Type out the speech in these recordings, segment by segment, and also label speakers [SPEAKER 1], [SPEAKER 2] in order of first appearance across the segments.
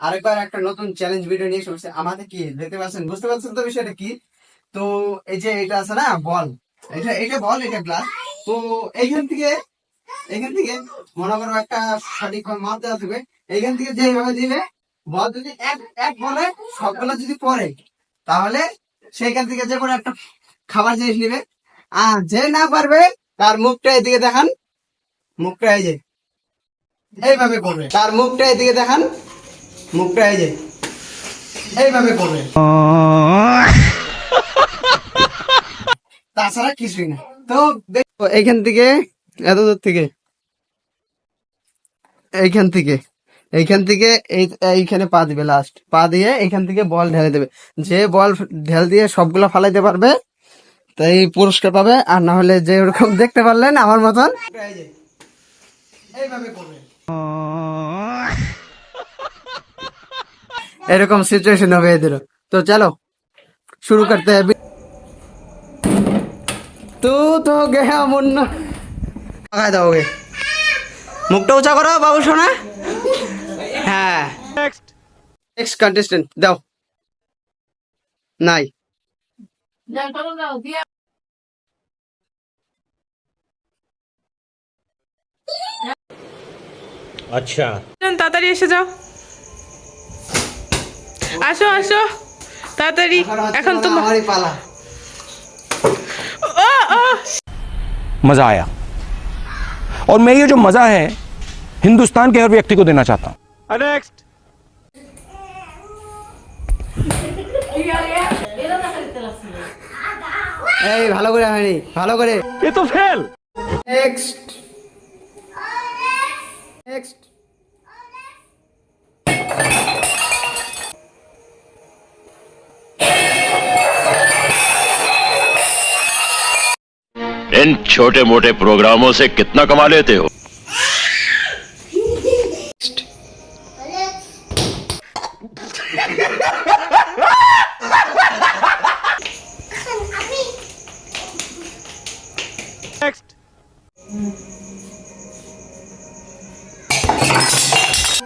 [SPEAKER 1] আরেকবার একটা নতুন চ্যালেঞ্জ ভিডিও নিয়ে আমাদের কি, দেখতে পাচ্ছেন, বুঝতে পারছেন তো বিষয়টা কি? তো এই যে এটা আছে না, বল। এটা এটা বল, এটা গ্লাস তো এইখান থেকে থেকে মনে করো একটা সঠিক দেওয়া থাকবে। এইখান থেকে যেভাবে দিবে, বল যদি এক এক বলে, সবগুলো যদি পড়ে, তাহলে সেইখান থেকে যে কোনো একটা খাবার জিনিস নিবে। আর যে না পারবে, তার মুখটা এদিকে দেখান। মুখটা এই যে। এইভাবে করবে। তার মুখটা এদিকে দেখান। মুখটা এই যে। এইভাবে করবে। তাছাড়া কিছুই না। তো দেখো এইখান থেকে এত দূর থেকে। এইখান থেকে। এইখান থেকে এই এইখানে পা দিবে লাস্ট পা দিয়ে এইখান থেকে বল ঢেলে দেবে। যে বল ঢেল দিয়ে সবগুলো ফালাইতে পারবে তাই পুরস্কার পাবে। আর না হলে যে ওরকম দেখতে পারলেন আমার মতন। এইভাবে করবে। এরকম সিচুয়েশন হবে এদেরও। তো চলো শুরু করতে হবে। তু তো গেহা মুন্না। আগায় দাও ওকে। মুখটা উঁচা করো বাবু শোনা হ্যাঁ। নেক্সট কন্টেস্টেন্ট দাও। নাই।
[SPEAKER 2] अच्छा
[SPEAKER 3] যান, তাড়াতাড়ি এসে যাও আসো আসো তাড়াতাড়ি এখন তো
[SPEAKER 1] আমারই পালা
[SPEAKER 3] ও ও
[SPEAKER 2] मजा आया और मैं ये जो मजा है हिंदुस्तान के हर व्यक्ति को देना चाहता हूं नेक्स्ट
[SPEAKER 1] এই ভালো করে হয়নি ভালো করে
[SPEAKER 2] ये तो फेल
[SPEAKER 1] নেক্সট नेक्स्ट
[SPEAKER 4] इन छोटे मोटे प्रोग्रामों से कितना कमा लेते हो?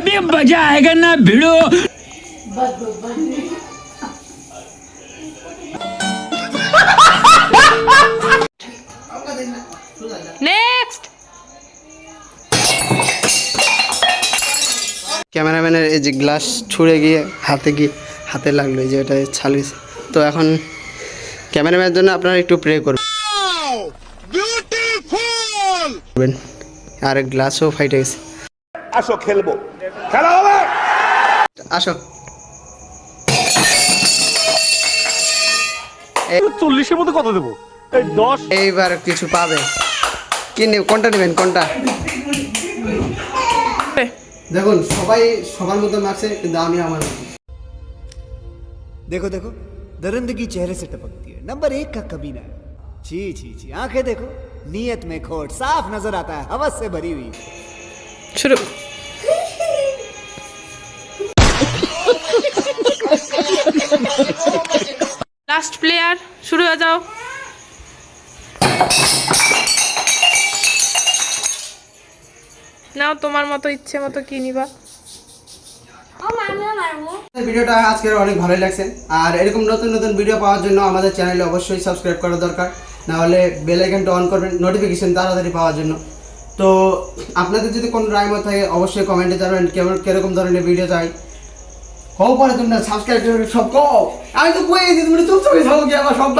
[SPEAKER 5] अभी मजा आएगा ना भिड़ो
[SPEAKER 3] নেক্সট
[SPEAKER 1] ক্যামেরাম্যানের এই যে গ্লাস ছুঁড়ে গিয়ে হাতে গিয়ে হাতে লাগলো এই যে এটা ছালিস তো এখন ক্যামেরাম্যানের জন্য আপনারা একটু প্রে করবেন আর গ্লাসও ফাইটে গেছে
[SPEAKER 2] আসো খেলবো খেলা হবে
[SPEAKER 1] আসো
[SPEAKER 2] চল্লিশের মধ্যে কত দেবো এই দশ
[SPEAKER 1] এইবার কিছু পাবে কি নেব কোনটা নেবেন কোনটা দেখুন সবাই সবার মতো মারছে কিন্তু আমি আমার মতো
[SPEAKER 6] देखो देखो दरिंदगी चेहरे से टपकती है नंबर एक का कमीना है छी छी छी आंखें देखो नीयत में खोट साफ नजर आता है हवस से भरी हुई
[SPEAKER 3] শুরু লাস্ট প্লেয়ার শুরু হয়ে যাও। নাও, তোমার মতো ইচ্ছে মতো কি নিবা?
[SPEAKER 1] ভিডিওটা আজকের অনেক ভালোই লাগছে। আর এরকম নতুন নতুন ভিডিও পাওয়ার জন্য আমাদের চ্যানেলে অবশ্যই সাবস্ক্রাইব করা দরকার। না হলে বেল আইকনটা অন করবেন নোটিফিকেশন তাড়াতাড়ি পাওয়ার জন্য। তো আপনাদের যদি কোনো রায় মত থাকে, অবশ্যই কমেন্টে জানাবেন, কেমন কীরকম ধরনের ভিডিও চাই। হও পরে তোমরা সাবস্ক্রাইব করে সব কও। আমি তো কই দিই তুমি চুপ চুপ থাকো কি আমার সব